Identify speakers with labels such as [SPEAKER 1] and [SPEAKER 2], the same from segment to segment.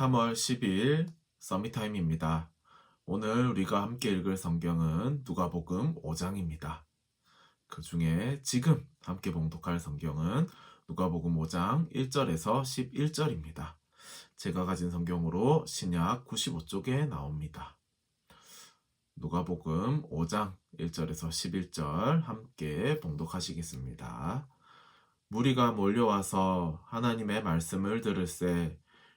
[SPEAKER 1] 3월 10일 서밋타임입니다. 오늘 우리가 함께 읽을 성경은 누가복음 5장입니다. 그 중에 지금 함께 봉독할 성경은 누가복음 5장 1절에서 11절입니다. 제가 가진 성경으로 신약 95쪽에 나옵니다. 누가복음 5장 1절에서 11절 함께 봉독하시겠습니다. 무리가 몰려와서 하나님의 말씀을 들을새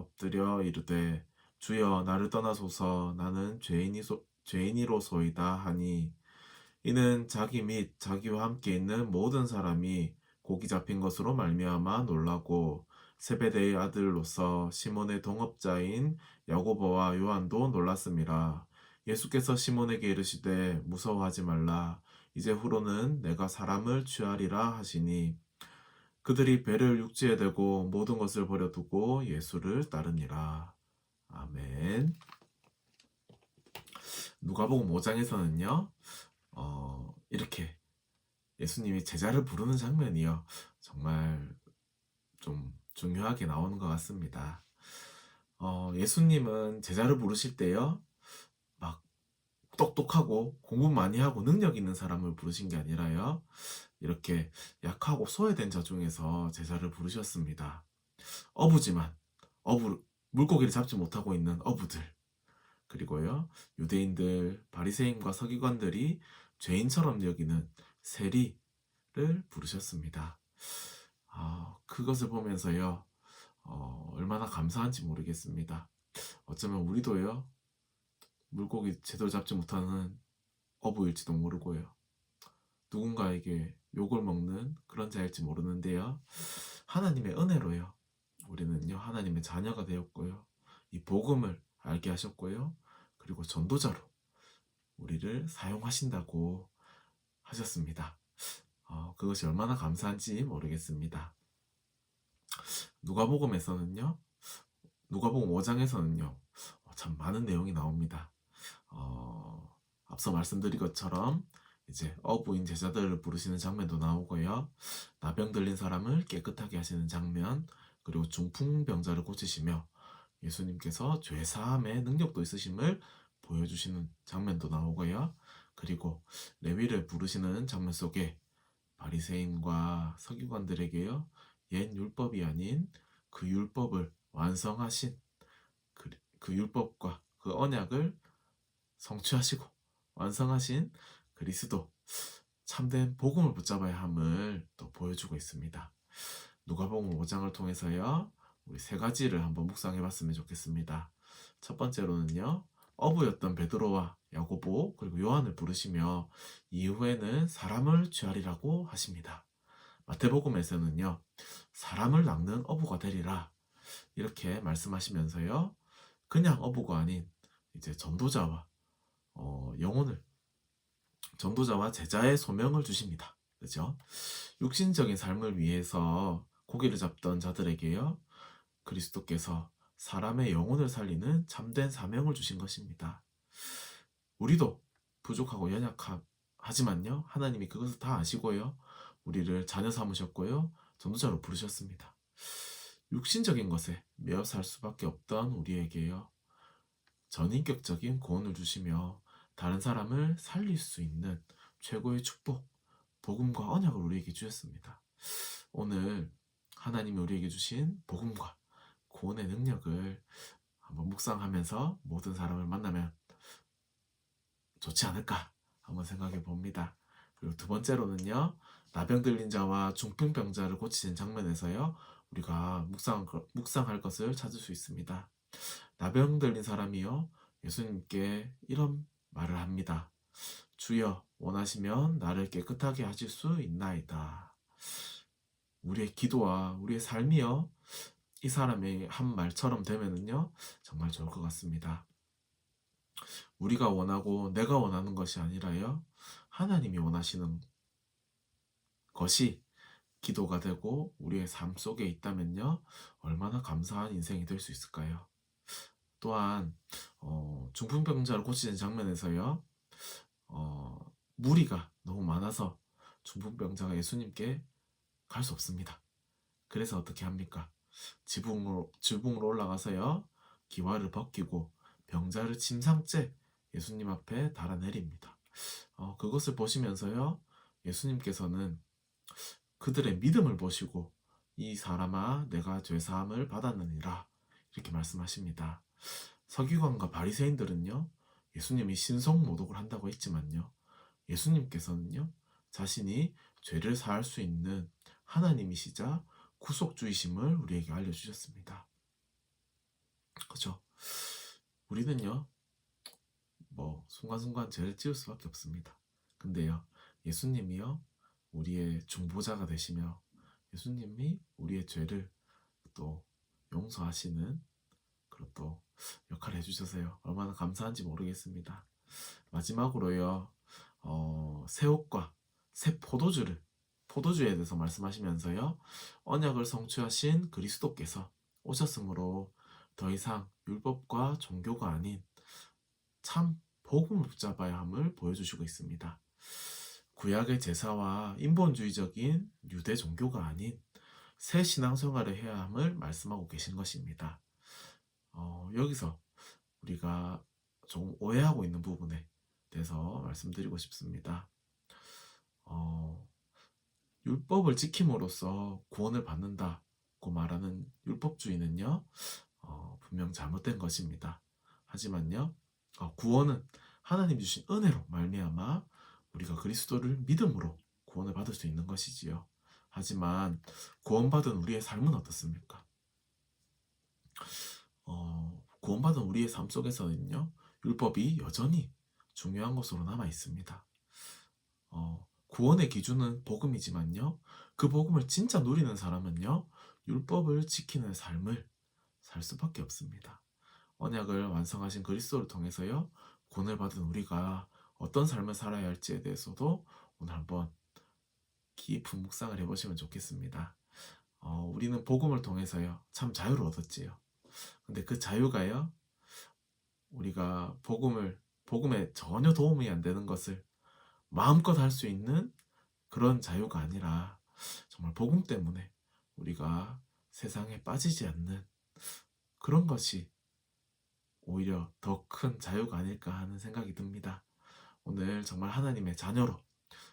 [SPEAKER 1] 엎드려 이르되 주여 나를 떠나소서 나는 죄인이 죄인이로소이다 하니 이는 자기 및 자기와 함께 있는 모든 사람이 고기 잡힌 것으로 말미암아 놀라고 세베대의 아들로서 시몬의 동업자인 야고보와 요한도 놀랐습니다. 예수께서 시몬에게 이르시되 무서워하지 말라 이제 후로는 내가 사람을 취하리라 하시니 그들이 배를 육지에 대고 모든 것을 버려두고 예수를 따르니라. 아멘. 누가복음 5장에서는요. 어, 이렇게 예수님이 제자를 부르는 장면이요. 정말 좀 중요하게 나오는 것 같습니다. 어, 예수님은 제자를 부르실 때요. 막 똑똑하고 공부 많이 하고 능력 있는 사람을 부르신 게 아니라요. 이렇게 약하고 소외된 자 중에서 제자를 부르셨습니다. 어부지만 어부 물고기를 잡지 못하고 있는 어부들 그리고요 유대인들 바리새인과 서기관들이 죄인처럼 여기는 세리를 부르셨습니다. 어, 그것을 보면서요 어, 얼마나 감사한지 모르겠습니다. 어쩌면 우리도요 물고기 제대로 잡지 못하는 어부일지도 모르고요. 누군가에게 욕을 먹는 그런 자일지 모르는데요. 하나님의 은혜로요. 우리는요, 하나님의 자녀가 되었고요. 이 복음을 알게 하셨고요. 그리고 전도자로 우리를 사용하신다고 하셨습니다. 어, 그것이 얼마나 감사한지 모르겠습니다. 누가복음에서는요, 누가복음 5장에서는요, 어, 참 많은 내용이 나옵니다. 어, 앞서 말씀드린 것처럼 이제 어부인 제자들을 부르시는 장면도 나오고요. 나병 들린 사람을 깨끗하게 하시는 장면, 그리고 중풍병자를 고치시며 예수님께서 죄 사함의 능력도 있으심을 보여주시는 장면도 나오고요. 그리고 레위를 부르시는 장면 속에 바리새인과 서기관들에게요. 옛 율법이 아닌 그 율법을 완성하신 그, 그 율법과 그 언약을 성취하시고 완성하신 그리스도 참된 복음을 붙잡아야 함을 또 보여주고 있습니다. 누가복음 5장을 통해서요. 우리 세 가지를 한번 묵상해 봤으면 좋겠습니다. 첫 번째로는요. 어부였던 베드로와 야고보 그리고 요한을 부르시며 이후에는 사람을 취하리라고 하십니다. 마태복음에서는요. 사람을 낚는 어부가 되리라 이렇게 말씀하시면서요. 그냥 어부가 아닌 이제 전도자와 어, 영혼을 전도자와 제자의 소명을 주십니다. 그죠? 육신적인 삶을 위해서 고기를 잡던 자들에게요. 그리스도께서 사람의 영혼을 살리는 참된 사명을 주신 것입니다. 우리도 부족하고 연약하지만요. 하나님이 그것을 다 아시고요. 우리를 자녀 삼으셨고요. 전도자로 부르셨습니다. 육신적인 것에 매어 살 수밖에 없던 우리에게요. 전인격적인 구원을 주시며 다른 사람을 살릴 수 있는 최고의 축복, 복음과 언약을 우리에게 주셨습니다. 오늘 하나님이 우리에게 주신 복음과 구원의 능력을 한번 묵상하면서 모든 사람을 만나면 좋지 않을까 한번 생각해 봅니다. 그리고 두 번째로는요. 나병 들린 자와 중풍병자를 고치신 장면에서요. 우리가 묵상, 묵상할 것을 찾을 수 있습니다. 나병 들린 사람이요. 예수님께 이런 말을 합니다. 주여 원하시면 나를 깨끗하게 하실 수 있나이다. 우리의 기도와 우리의 삶이요. 이 사람의 한 말처럼 되면은요. 정말 좋을 것 같습니다. 우리가 원하고 내가 원하는 것이 아니라요. 하나님이 원하시는 것이 기도가 되고 우리의 삶 속에 있다면요. 얼마나 감사한 인생이 될 수 있을까요? 또한 어, 중풍병자를 고치는 장면에서요. 어, 무리가 너무 많아서 중풍병자가 예수님께 갈 수 없습니다. 그래서 어떻게 합니까? 지붕으로 지붕으로 올라가서요. 기와를 벗기고 병자를 침상째 예수님 앞에 달아내립니다. 어, 그것을 보시면서요. 예수님께서는 그들의 믿음을 보시고 이 사람아 내가 죄 사함을 받았느니라 이렇게 말씀하십니다. 서기관과 바리새인들은요. 예수님이 신성 모독을 한다고 했지만요. 예수님께서는요. 자신이 죄를 사할 수 있는 하나님이시자 구속주이심을 우리에게 알려주셨습니다. 그죠? 우리는요, 뭐, 순간순간 죄를 지을 수밖에 없습니다. 근데요, 예수님이요, 우리의 중보자가 되시며, 예수님이 우리의 죄를 또 용서하시는 그런 또 역할을 해주셔서요. 얼마나 감사한지 모르겠습니다. 마지막으로요, 어, 새 옷과 새 포도주를 포도주에 대해서 말씀하시면서요. 언약을 성취하신 그리스도께서 오셨으므로 더 이상 율법과 종교가 아닌 참 복음을 붙잡아야 함을 보여주시고 있습니다. 구약의 제사와 인본주의적인 유대 종교가 아닌 새 신앙생활을 해야 함을 말씀하고 계신 것입니다. 어, 여기서 우리가 좀 오해하고 있는 부분에 대해서 말씀드리고 싶습니다. 어, 율법을 지킴으로써 구원을 받는다고 말하는 율법주의는요, 어, 분명 잘못된 것입니다. 하지만요, 어, 구원은 하나님 주신 은혜로 말미암아 우리가 그리스도를 믿음으로 구원을 받을 수 있는 것이지요. 하지만 구원받은 우리의 삶은 어떻습니까? 어, 구원받은 우리의 삶 속에서는요, 율법이 여전히 중요한 것으로 남아 있습니다. 어, 구원의 기준은 복음이지만요. 그 복음을 진짜 누리는 사람은요. 율법을 지키는 삶을 살 수밖에 없습니다. 언약을 완성하신 그리스도를 통해서요. 구원을 받은 우리가 어떤 삶을 살아야 할지에 대해서도 오늘 한번 깊은 묵상을 해보시면 좋겠습니다. 어, 우리는 복음을 통해서요. 참 자유를 얻었지요. 근데 그 자유가요. 우리가 복음을 복음에 전혀 도움이 안 되는 것을 마음껏 할 수 있는 그런 자유가 아니라 정말 복음 때문에 우리가 세상에 빠지지 않는 그런 것이 오히려 더 큰 자유가 아닐까 하는 생각이 듭니다. 오늘 정말 하나님의 자녀로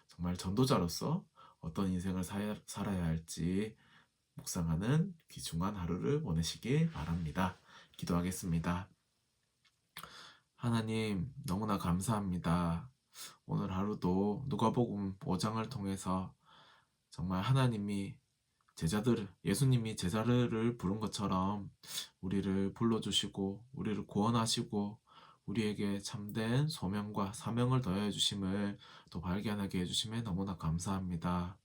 [SPEAKER 1] 정말 전도자로서 어떤 인생을 살아야 할지 묵상하는 귀중한 하루를 보내시길 바랍니다. 기도하겠습니다. 하나님, 너무나 감사합니다. 오늘 하루도 누가복음 5장을 통해서 정말 하나님이 제자들 예수님이 제자를 부른 것처럼 우리를 불러주시고 우리를 구원하시고 우리에게 참된 소명과 사명을 더해 주심을 또 발견하게 해주심에 너무나 감사합니다.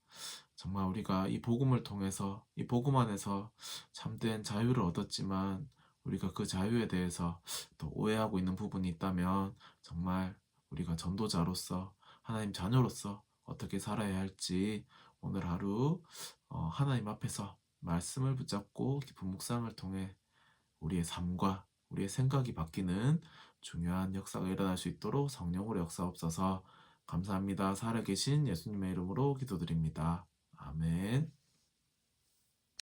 [SPEAKER 1] 정말 우리가 이 복음을 통해서 이 복음 안에서 참된 자유를 얻었지만 우리가 그 자유에 대해서 또 오해하고 있는 부분이 있다면 정말 우리가 전도자로서 하나님 자녀로서 어떻게 살아야 할지 오늘 하루 어, 하나님 앞에서 말씀을 붙잡고 깊은 묵상을 통해 우리의 삶과 우리의 생각이 바뀌는 중요한 역사가 일어날 수 있도록 성령으로 역사 없어서 감사합니다. 살아계신 예수님의 이름으로 기도드립니다. 아멘.